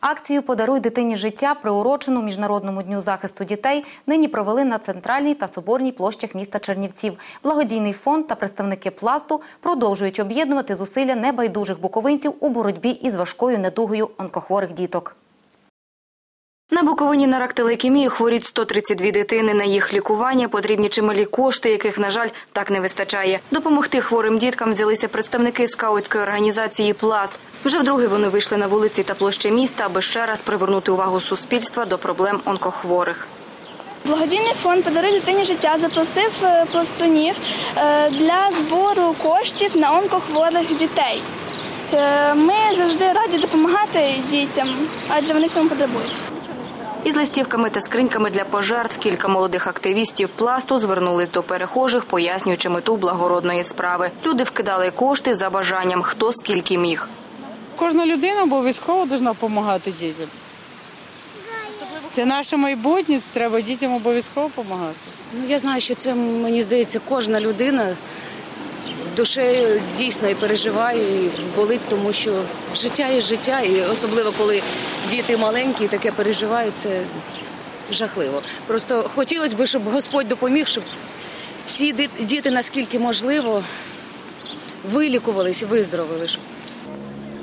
Акцію Подаруй дитині життя, приурочену Міжнародному дню захисту дітей, нині провели на центральній та соборній площах міста Чернівців. Благодійний фонд та представники пласту продовжують об'єднувати зусилля небайдужих буковинців у боротьбі із важкою недугою онкохворих діток. На Буковині на рак та лейкемію хворіють 132 дитини. На їх лікування потрібні чималі кошти, яких, на жаль, так не вистачає. Допомогти хворим діткам взялися представники скаутської організації Пласт. Вже вдруге вони вийшли на вулиці та площі міста, аби ще раз привернути увагу суспільства до проблем онкохворих. Благодійний фонд «Подаруй дитині життя запросив е, пластунів е, для збору коштів на онкохворих дітей. Е, Ми завжди раді допомагати дітям, адже вони цьому потребують. Із листівками та скриньками для пожертв кілька молодих активістів пласту звернулись до перехожих, пояснюючи мету благородної справи. Люди вкидали кошти за бажанням, хто скільки міг. Кожна людина обов'язково повинна допомагати дітям. Це наше майбутнє, треба дітям обов'язково допомагати. Ну, я знаю, що це мені здається, кожна людина душею дійсно і переживає, і болить, тому що життя є життя, і особливо коли діти маленькі, і таке переживають, це жахливо. Просто хотілося б, щоб Господь допоміг, щоб всі діти, наскільки можливо, вилікувались виздоровили. щоб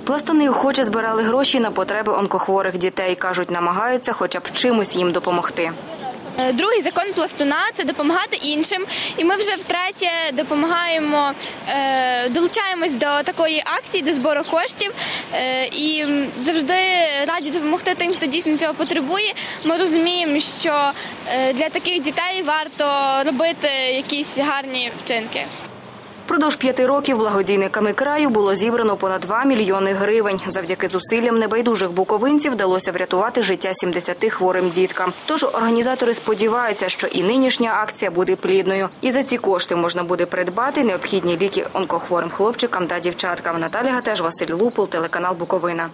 Пластуни охоче збирали гроші на потреби онкохворих дітей. кажуть, намагаються хоча б чимось їм допомогти. Е, Другий закон пластуна це допомагати іншим. І ми вже втретє допомагаємо, е, долучаємось до такої акції, до збору коштів. Е, І завжди раді допомогти тим, хто дійсно цього потребує. Ми розуміємо, що для таких дітей варто робити якісь гарні вчинки. Впродовж п'яти років благодійниками краю було зібрано понад 2 мільйони гривень. Завдяки зусиллям небайдужих буковинців вдалося врятувати життя 70 хворим діткам. Тож організатори сподіваються, що і нинішня акція буде плідною. І за ці кошти можна буде придбати необхідні ліки онкохворим хлопчикам та дівчаткам. Наталя Гатеж, Василь Лупул, телеканал Буковина.